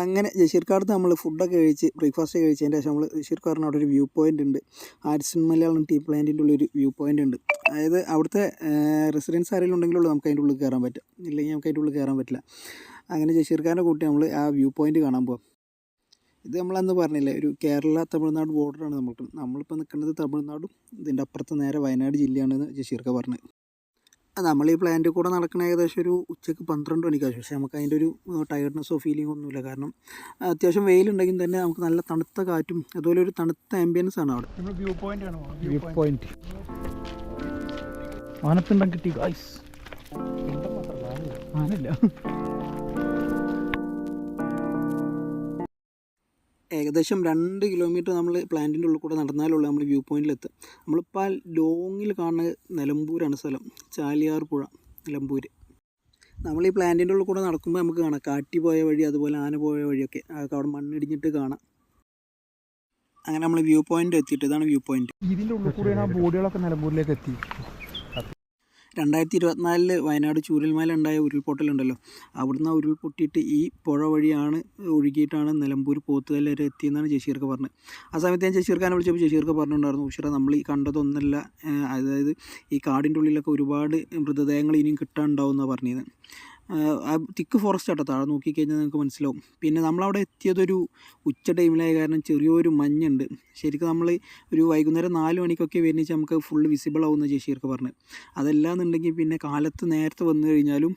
അങ്ങനെ ജഷീർക്കാടത്ത് നമ്മൾ ഫുഡൊക്കെ കഴിച്ച് ബ്രേക്ക്ഫാസ്റ്റ് കഴിച്ചതിന്റെ ശേഷം നമ്മൾ ജസീർക്കാടിന് അവിടെ ഒരു വ്യൂ പോയിന്റ് ഉണ്ട്. ആരിസൺ മലയാളം ടീ പ്ലാന്റിന്റെ ഉള്ളൊരു വ്യൂ പോയിന്റ് ഉണ്ട്. അതായത് അവിടുത്തെ റെസിഡൻസ് ആരെങ്കിലും ഉണ്ടെങ്കിലുള്ളൂ നമുക്ക് അതിന്റെ ഉള്ളിൽ കയറാൻ പറ്റും ഇല്ലെങ്കിൽ നമുക്ക് അതിന്റെ ഉള്ളിൽ കയറാൻ പറ്റില്ല. അങ്ങനെ ജസീർക്കാരനെ കൂട്ടി നമ്മൾ ആ വ്യൂ പോയിന്റ് കാണാൻ പോകാം ഇത് നമ്മളന്ന് പറഞ്ഞില്ലേ ഒരു കേരള തമിഴ്നാട് ബോർഡറാണ് നമുക്ക് നമ്മളിപ്പോൾ നിൽക്കുന്നത് തമിഴ്നാടും ഇതിന്റെ അപ്പുറത്ത് നേരെ വയനാട് ജില്ലയാണെന്ന് ജഷീർക്ക പറഞ്ഞത്. നമ്മൾ ഈ പ്ലാന്റ് കൂടെ നടക്കുന്ന ഏകദേശം ഒരു ഉച്ചയ്ക്ക് പന്ത്രണ്ട് മണിക്കാണ് പക്ഷേ നമുക്ക് അതിന്റെ ഒരു ടയർഡ്നെസ്സോ ഫീലിംഗ് ഒന്നുമില്ല. കാരണം അത്യാവശ്യം വെയിലുണ്ടെങ്കിൽ തന്നെ നമുക്ക് നല്ല തണുത്ത കാറ്റും അതുപോലെ ഒരു തണുത്ത ആംബിയൻസ് ആണ് അവിടെ. വ്യൂ പോയിന്റ് ആണ്. വ്യൂ പോയിന്റ് ആനപ്പിണ്ടം കിട്ടി ഗൈസ് ആനല്ല. ഏകദേശം രണ്ട് കിലോമീറ്റർ നമ്മൾ പ്ലാന്റിന്റെ ഉള്ളിൽ കൂടെ നടന്നാലുള്ളൂ നമ്മൾ വ്യൂ പോയിന്റിലെത്തുക. നമ്മളിപ്പോൾ ലോങ്ങിൽ കാണുന്ന നിലമ്പൂരാണ് സ്ഥലം. ചാലിയാർ പുഴ നിലമ്പൂർ നമ്മൾ ഈ പ്ലാന്റിന്റെ ഉള്ളിൽ കൂടെ നടക്കുമ്പോൾ നമുക്ക് കാണാം. കാട്ടി പോയ വഴി അതുപോലെ ആന പോയ വഴിയൊക്കെ. അതൊക്കെ അവിടെ മണ്ണിടിഞ്ഞിട്ട് കാണാം. അങ്ങനെ നമ്മൾ വ്യൂ പോയിന്റ് എത്തിയിട്ട് ഇതാണ് വ്യൂ പോയിന്റ്. ഇതിന്റെ ഉള്ളിൽ കൂടെയാണ് ആ ബോഡികളൊക്കെ നിലമ്പൂരിലേക്ക് എത്തി. രണ്ടായിരത്തി ഇരുപത്തിനാലിൽ വയനാട് ചൂരൽമല ഉണ്ടായ ഉരുൾപൊട്ടലുണ്ടല്ലോ. അവിടുന്ന് ഉരുൾപൊട്ടിയിട്ട് ഈ പുഴ വഴിയാണ് ഒഴുകിയിട്ടാണ് നിലമ്പൂർ പോത്തുകല്ല് വരെ എത്തിയെന്നാണ് ജഷീർക്ക് പറഞ്ഞത്. ആ സമയത്ത് ഞാൻ ജഷീർഖാനെ വിളിച്ചപ്പോൾ ജഷീർക്ക് പറഞ്ഞിട്ടുണ്ടായിരുന്നു ഉഷറ നമ്മൾ ഈ കണ്ടതൊന്നല്ല അതായത് ഈ കാടിന്റെ ഉള്ളിലൊക്കെ ഒരുപാട് മൃതദേഹങ്ങൾ ഇനിയും കിട്ടാനുണ്ടാവും എന്നാണ് പറഞ്ഞത് തിക്ക് ഫോറസ്റ്റ് ആട്ടോ താഴെ നോക്കിക്കഴിഞ്ഞാൽ നിങ്ങൾക്ക് മനസ്സിലാവും. പിന്നെ നമ്മളവിടെ എത്തിയതൊരു ഉച്ച ടൈമിലായ കാരണം ചെറിയൊരു മഞ്ഞുണ്ട്. ശരിക്കും നമ്മൾ ഒരു വൈകുന്നേരം നാല് മണിക്കൊക്കെ വരുന്ന നമുക്ക് ഫുൾ വിസിബിൾ ആവുന്ന ചേച്ചിയൊക്കെ പറഞ്ഞത്. അതല്ലാന്നുണ്ടെങ്കിൽ പിന്നെ കാലത്ത് നേരത്തെ വന്നു കഴിഞ്ഞാലും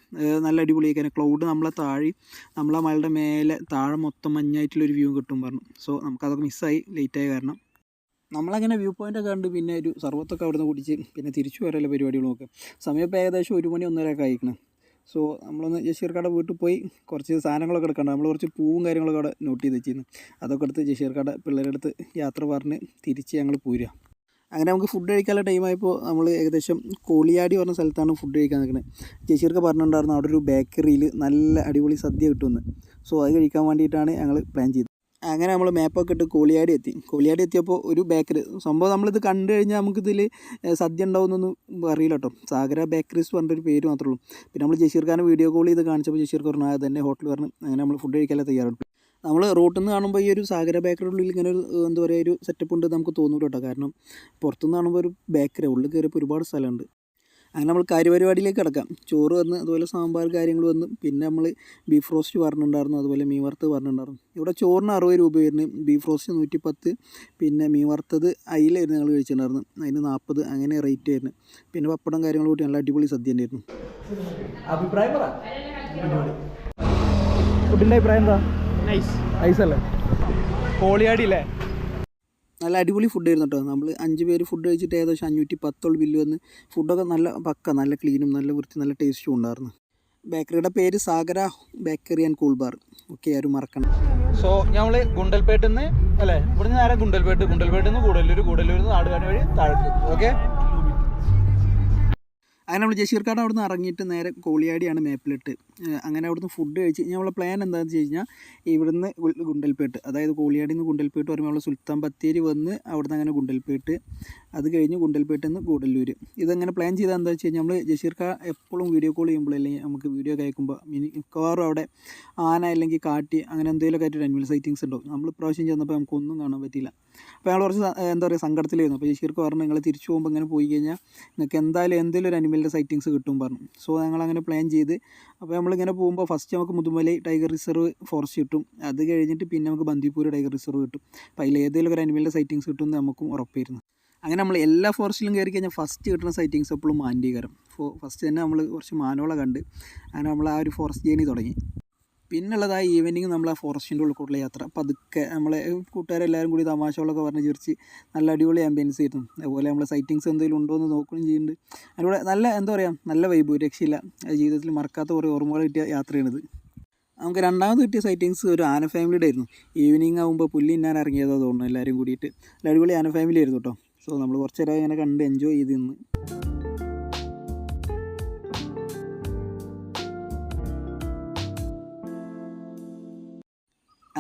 നല്ല അടിപൊളിയായി കാരണം ക്ലൗഡ് നമ്മളെ താഴെ നമ്മളെ മലയുടെ മേലെ താഴെ മൊത്തം മഞ്ഞായിട്ടുള്ളൊരു വ്യൂ കിട്ടും പറഞ്ഞു. സോ നമുക്കതൊക്കെ മിസ്സായി ലേറ്റായ കാരണം. നമ്മളങ്ങനെ വ്യൂ പോയിന്റ് ഒക്കെ കണ്ട് പിന്നെ ഒരു സർവത്തൊക്കെ അവിടെ നിന്ന് കുടിച്ച് പിന്നെ തിരിച്ചു വരാനുള്ള പരിപാടികളൊക്കെ. സമയം ഇപ്പോൾ ഏകദേശം ഒരു മണി ഒന്നര ഒക്കെ സോ നമ്മളൊന്ന് ജഷീർക്കാടെ വീട്ടിൽ പോയി കുറച്ച് സാധനങ്ങളൊക്കെ എടുക്കണ്ട. നമ്മൾ കുറച്ച് പൂവും കാര്യങ്ങളൊക്കെ അവിടെ നോട്ട് ചെയ്ത് വെച്ചിരുന്നു. അതൊക്കെ എടുത്ത് ജഷീർക്കാടെ പിള്ളേരുടെ അടുത്ത് യാത്ര പറഞ്ഞ് തിരിച്ച് ഞങ്ങൾ പോരുക അങ്ങനെ നമുക്ക് ഫുഡ് കഴിക്കാനുള്ള ടൈമായപ്പോൾ നമ്മൾ ഏകദേശം കോളിയാടി പറഞ്ഞ സ്ഥലത്താണ് ഫുഡ് കഴിക്കാൻ നിൽക്കുന്നത് ജഷീർക്ക് പറഞ്ഞിട്ടുണ്ടായിരുന്നു അവിടെ ഒരു ബേക്കറിയിൽ നല്ല അടിപൊളി സദ്യ കിട്ടുമെന്ന്. സോ അത് കഴിക്കാൻ വേണ്ടിയിട്ടാണ് ഞങ്ങൾ പ്ലാൻ ചെയ്തത്. അങ്ങനെ നമ്മൾ മാപ്പൊക്കെ ഇട്ട് കോളിയാടി എത്തി. കോളിയാടി എത്തിയപ്പോൾ ഒരു ബേക്കറി സംഭവം നമ്മളിത് കണ്ടു കഴിഞ്ഞാൽ നമുക്കിതിൽ സദ്യ ഉണ്ടാവുമെന്നൊന്നും അറിയില്ല കേട്ടോ സാഗര ബേക്കറീസ് പറഞ്ഞൊരു പേര് മാത്രമേ ഉള്ളൂ. പിന്നെ നമ്മൾ ജഷീർ ഖാൻ വീഡിയോ കോൾ ചെയ്ത് കാണിച്ചപ്പോൾ ജഷീർ പറഞ്ഞു തന്നെ ഹോട്ടൽ പറഞ്ഞു അങ്ങനെ നമ്മൾ ഫുഡ് കഴിക്കാനുള്ള തയ്യാറുണ്ട് നമ്മൾ റോട്ടിൽ നിന്ന് കാണുമ്പോൾ ഈ ഒരു സാഗര ബേക്കറിയുടെ ഉള്ളിൽ ഇങ്ങനെ ഒരു എന്താ പറയുക ഒരു സെറ്റപ്പ് ഉണ്ട് നമുക്ക് തോന്നൂല കേട്ടോ കാരണം പുറത്തുനിന്ന് കാണുമ്പോൾ ഒരു ബേക്കറി ഉള്ളിൽ കയറിയപ്പോൾ ഒരുപാട് സ്ഥലമുണ്ട്. അങ്ങനെ നമ്മൾ കാര്യപരിപാടിയിലേക്ക് കിടക്കാം. ചോറ് വന്ന് അതുപോലെ സാമ്പാർ കാര്യങ്ങൾ വന്ന് പിന്നെ നമ്മൾ ബീഫ് റോസ്റ്റ് പറഞ്ഞിട്ടുണ്ടായിരുന്നു അതുപോലെ മീൻ വറുത്ത് പറഞ്ഞിട്ടുണ്ടായിരുന്നു. ഇവിടെ ചോറിന് അറുപത് രൂപ വരുന്നു. ബീഫ് റോസ്റ്റ് നൂറ്റി പത്ത് പിന്നെ മീൻ വറുത്തത് അയിലായിരുന്നു ഞങ്ങൾ കഴിച്ചിട്ടുണ്ടായിരുന്നു അതിന് നാൽപ്പത് അങ്ങനെ റേറ്റ് ആയിരുന്നു. പിന്നെ പപ്പടം കാര്യങ്ങളും കൂട്ടി നല്ല അടിപൊളി സദ്യ തന്നെയായിരുന്നു അഭിപ്രായം പറ. ഫുഡിന്റെ അഭിപ്രായം എന്താ? നൈസ് നൈസ് അല്ലേ? കോളിയാടി അല്ലേ? നല്ല അടിപൊളി ഫുഡ് ആയിരുന്നു കേട്ടോ നമ്മൾ അഞ്ച് പേര് ഫുഡ് കഴിച്ചിട്ട് ഏകദേശം അഞ്ഞൂറ്റി പത്തോളം ബില്ല് വന്ന് ഫുഡൊക്കെ നല്ല പക്ക നല്ല ക്ലീനും നല്ല വൃത്തി നല്ല ടേസ്റ്റും ഉണ്ടായിരുന്നു. ബേക്കറിയുടെ പേര് Sagara bakery and cool bar okay ആരും മറക്കണം സോ ഞങ്ങൾ ഗുണ്ടൽപേട്ടിൽ നിന്ന് അല്ലേ? ഇവിടുന്ന് നേരെ ഗുണ്ടൽപേട്ട്. ഗുണ്ടൽപേട്ടിൽ നിന്ന് കൂടല്ലൂർ കൂടല്ലൂരിൽ നിന്ന് നാടുകാണി വഴി താഴേക്ക്. ഓക്കെ അങ്ങനെ നമ്മൾ ജഷീർക്കാട് അവിടെ നിന്ന് ഇറങ്ങിയിട്ട് നേരെ കോളിയാടിയാണ് മേപ്പിലിട്ട്. അങ്ങനെ അവിടുന്ന് ഫുഡ് കഴിച്ച് നമ്മളെ പ്ലാൻ എന്താണെന്ന് വെച്ച് കഴിഞ്ഞാൽ ഇവിടുന്ന് ഗുണ്ടൽപേട്ട്. അതായത് കോളിയാടിയിൽ നിന്ന് ഗുണ്ടൽപേട്ട് പറയുമ്പോൾ നമ്മൾ സുൽത്താൻ ബത്തേരി വന്ന് അവിടുന്ന് അങ്ങനെ ഗുണ്ടൽപേട്ട്. അത് കഴിഞ്ഞ് ഗുണ്ടൽപേട്ടിൽ നിന്ന് ഗൂഡല്ലൂർ ഇതങ്ങനെ പ്ലാൻ ചെയ്താൽ എന്താ വെച്ച് കഴിഞ്ഞാൽ നമ്മൾ ജഷീർക്ക എപ്പോഴും വീഡിയോ കോൾ ചെയ്യുമ്പോൾ അല്ലെങ്കിൽ നമുക്ക് വീഡിയോ മിനി മിക്കവാറും അവിടെ ആന അല്ലെങ്കിൽ കാട്ടി അങ്ങനെ എന്തെങ്കിലുമൊക്കെ ആയിട്ട് അനിമൽ സൈറ്റിങ്സ് ഉണ്ടാവും. നമ്മൾ പ്രാവശ്യം ചെന്നപ്പോൾ നമുക്കൊന്നും കാണാൻ പറ്റിയില്ല. അപ്പോൾ ഞങ്ങൾ കുറച്ച് എന്താ പറയുക സങ്കടത്തിലായിരുന്നു. അപ്പോൾ ജഷീർക്ക് പറഞ്ഞു നിങ്ങൾ തിരിച്ചു പോകുമ്പോൾ ഇങ്ങനെ പോയി കഴിഞ്ഞാൽ നിങ്ങൾക്ക് എന്തായാലും എന്തെങ്കിലും ഒരു അനിമലിന്റെ സൈറ്റിങ്സ് കിട്ടും പറഞ്ഞു. സോ ഞങ്ങൾ അങ്ങനെ പ്ലാൻ ചെയ്ത് അപ്പോൾ നമ്മളിങ്ങനെ പോകുമ്പോൾ ഫസ്റ്റ് നമുക്ക് മുതുമലൈ ടൈഗർ റിസർവ് ഫോറസ്റ്റ് കിട്ടും. അത് കഴിഞ്ഞിട്ട് പിന്നെ നമുക്ക് ബന്ദിപ്പൂർ ടൈഗർ റിസർവ് കിട്ടും. അപ്പോൾ അതിൽ ഏതെങ്കിലും ഒരു അനിമലിന്റെ സൈറ്റിങ്സ് കിട്ടും എന്ന് നമുക്കും ഉറപ്പായിരുന്നു. അങ്ങനെ നമ്മൾ എല്ലാ ഫോറസ്റ്റിലും കയറി കഴിഞ്ഞാൽ ഫസ്റ്റ് കിട്ടുന്ന സൈറ്റിങ്സ് എപ്പോഴും മാൻഡീകരം ഫസ്റ്റ് തന്നെ നമ്മൾ കുറച്ച് മാനോളെ കണ്ട് അങ്ങനെ നമ്മൾ ആ ഒരു ഫോറസ്റ്റ് ജേണി തുടങ്ങി. പിന്നുള്ളത് ആ ഈവനിങ് നമ്മൾ ആ ഫോറസ്റ്റിന്റെ ഉള്ളിൽ യാത്ര. പതുക്കെ നമ്മളെ കൂട്ടുകാരെല്ലാവരും കൂടി തമാശകളൊക്കെ പറഞ്ഞ് ചിരിച്ച് നല്ല അടിപൊളി ആംബിയൻസ് ആയിരുന്നു. അതുപോലെ നമ്മൾ സൈറ്റിങ്സ് എന്തെങ്കിലും ഉണ്ടോ എന്ന് നോക്കുകയും ചെയ്യുന്നുണ്ട്. അതിലൂടെ നല്ല എന്താ പറയുക നല്ല വൈബ് രക്ഷയില്ല. ജീവിതത്തിൽ മറക്കാത്ത കുറേ ഓർമ്മകൾ കിട്ടിയ യാത്രയാണിത് നമുക്ക് രണ്ടാമത് കിട്ടിയ സൈറ്റിങ്സ് ഒരു ആന ഫാമിലിയുടെ ആയിരുന്നു. ഈവനിങ് ആകുമ്പോൾ പുല്ലി ഇന്നാൻ ഇറങ്ങിയതോ തോന്നുന്നു എല്ലാവരും കൂടിയിട്ട്. നല്ല അടിപൊളി ആന ഫാമിലി ആയിരുന്നു കേട്ടോ സോ നമ്മൾ കുറച്ച് നേരം ഇങ്ങനെ കണ്ട് എൻജോയ് ചെയ്ത് നിന്ന്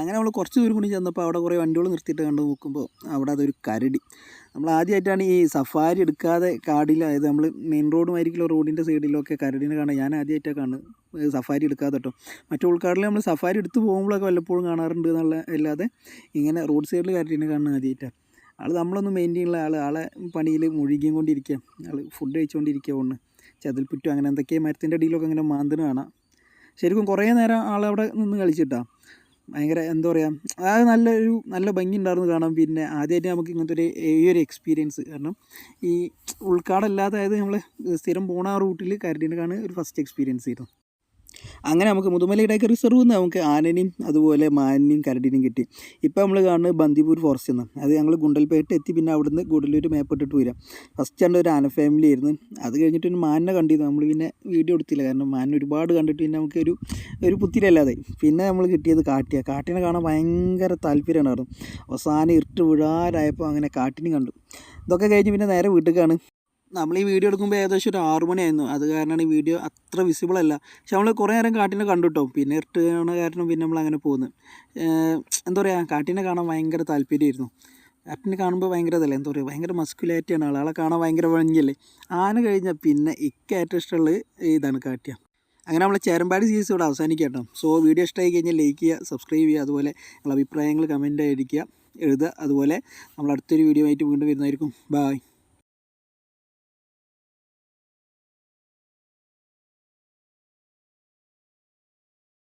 അങ്ങനെ നമ്മൾ കുറച്ച് ദൂരം കൂടി ചെന്നപ്പോൾ അവിടെ കുറേ വണ്ടികൾ നിർത്തിയിട്ട് കണ്ടു നോക്കുമ്പോൾ അവിടെ അതൊരു കരടി. നമ്മൾ ആദ്യമായിട്ടാണ് ഈ സഫാരി എടുക്കാതെ കാടിൽ അതായത് നമ്മൾ മെയിൻ റോഡ് മാതിരിക്കുള്ള റോഡിന്റെ സൈഡിലൊക്കെ കരടിനെ കാണാൻ ഞാൻ ആദ്യമായിട്ടാണ് കാണുന്നത് സഫാരി എടുക്കാതെ കേട്ടോ. മറ്റു ഉൾക്കാടിൽ നമ്മൾ സഫാരി എടുത്ത് പോകുമ്പോഴൊക്കെ വല്ലപ്പോഴും കാണാറുണ്ട് എന്നുള്ള അല്ലാതെ ഇങ്ങനെ റോഡ് സൈഡിൽ കരടിനെ കാണുന്നത് ആദ്യമായിട്ടാണ് ആൾ നമ്മളൊന്നും മെയിന്റെയിൻ ഉള്ള ആൾ ആളെ പണിയിൽ മുഴുകിയും കൊണ്ടിരിക്കുക ആൾ ഫുഡ് കഴിച്ചുകൊണ്ടിരിക്കുക ഒന്ന് ചതിൽപ്പുറ്റും അങ്ങനെ എന്തൊക്കെ മരത്തിന്റെ അടിയിലൊക്കെ അങ്ങനെ മാന്തിന് കാണാം. ശരിക്കും കുറേ നേരം ആളവിടെ നിന്ന് കളിച്ചിട്ടാ. ഭയങ്കര എന്താ പറയുക അത് നല്ലൊരു നല്ല ഭംഗി ഉണ്ടായിരുന്നു കാണാൻ. പിന്നെ ആദ്യമായിട്ട് നമുക്ക് ഇങ്ങനത്തെ ഒരു ഈ ഒരു എക്സ്പീരിയൻസ് കാരണം ഈ ഉൾക്കാടല്ലാതായത് നമ്മൾ സ്ഥിരം പോണ ആ റൂട്ടിൽ കരടിനെ കാണുക ഒരു ഫസ്റ്റ് എക്സ്പീരിയൻസ് ആയിരുന്നു. അങ്ങനെ നമുക്ക് മുതുമലയുടെ റിസർവ് നിന്ന് നമുക്ക് ആനനെയും അതുപോലെ മാനിനെയും കരടിനെയും കിട്ടി. ഇപ്പോൾ നമ്മൾ കാണുന്നത് ബന്ദിപൂർ ഫോറസ്റ്റ് എന്ന് അത് ഞങ്ങൾ ഗുണ്ടൽപേട്ട് എത്തി പിന്നെ അവിടുന്ന് ഗുഡലൂർ മാപ്പ് ഇട്ടിട്ട് വരാം. ഫസ്റ്റ് കണ്ട ഒരു ആന ഫാമിലി ആയിരുന്നു. അത് കഴിഞ്ഞിട്ട് ഒരു മാനിനെ കണ്ടിരുന്നു. നമ്മൾ പിന്നെ വീഡിയോ എടുത്തില്ല. കാരണം മാനിനെ ഒരുപാട് കണ്ടിട്ട് പിന്നെ നമുക്ക് ഒരു ഒരു പുത്തിരല്ലാതെ പിന്നെ നമ്മൾ കിട്ടിയത് കാട്ടിയ. കാട്ടിനെ കാണാൻ ഭയങ്കര താല്പര്യമാണ്. അവസാനം ഇരുട്ട് വിഴാരായപ്പോൾ അങ്ങനെ കാട്ടിനെ കണ്ടു. ഇതൊക്കെ കഴിഞ്ഞ് പിന്നെ നേരെ വീട്ടിലേക്കാണ് നമ്മൾ ഈ വീഡിയോ എടുക്കുമ്പോൾ ഏകദേശം ഒരു ആറു മണിയായിരുന്നു. അത് കാരണമാണ് ഈ വീഡിയോ അത്ര വിസിബിൾ അല്ല. പക്ഷെ നമ്മൾ കുറേ നേരം കാട്ടിനെ കണ്ടു കേട്ടോ പിന്നെ കാണുന്ന കാരണം പിന്നെ നമ്മൾ അങ്ങനെ പോകുന്നു എന്താ പറയുക കാട്ടിനെ കാണാൻ ഭയങ്കര താല്പര്യമായിരുന്നു. കാട്ടിനെ കാണുമ്പോൾ ഭയങ്കര ഇതല്ലേ? എന്താ പറയുക ഭയങ്കര മസ്കുലാരിറ്റിയാണ് ആളുകളെ ആളെ. കാണാൻ ഭയങ്കര ഭംഗിയല്ലേ? ആന കഴിഞ്ഞാൽ പിന്നെ ഇക്ക് ഏറ്റവും ഇഷ്ടമുള്ളത് ഇതാണ് കാട്ടിയ. അങ്ങനെ നമ്മൾ ചേരമ്പാടി സീസ് ഇവിടെ അവസാനിക്കട്ടോ സോ വീഡിയോ ഇഷ്ടമായി കഴിഞ്ഞാൽ ലൈക്ക് ചെയ്യുക സബ്സ്ക്രൈബ് ചെയ്യുക. അതുപോലെ നിങ്ങളുടെ അഭിപ്രായങ്ങൾ കമന്റ് അടിക്കുക എഴുതുക. അതുപോലെ നമ്മൾ അടുത്തൊരു വീഡിയോ ആയിട്ട് വീണ്ടും വരുന്നതായിരിക്കും. ബായ്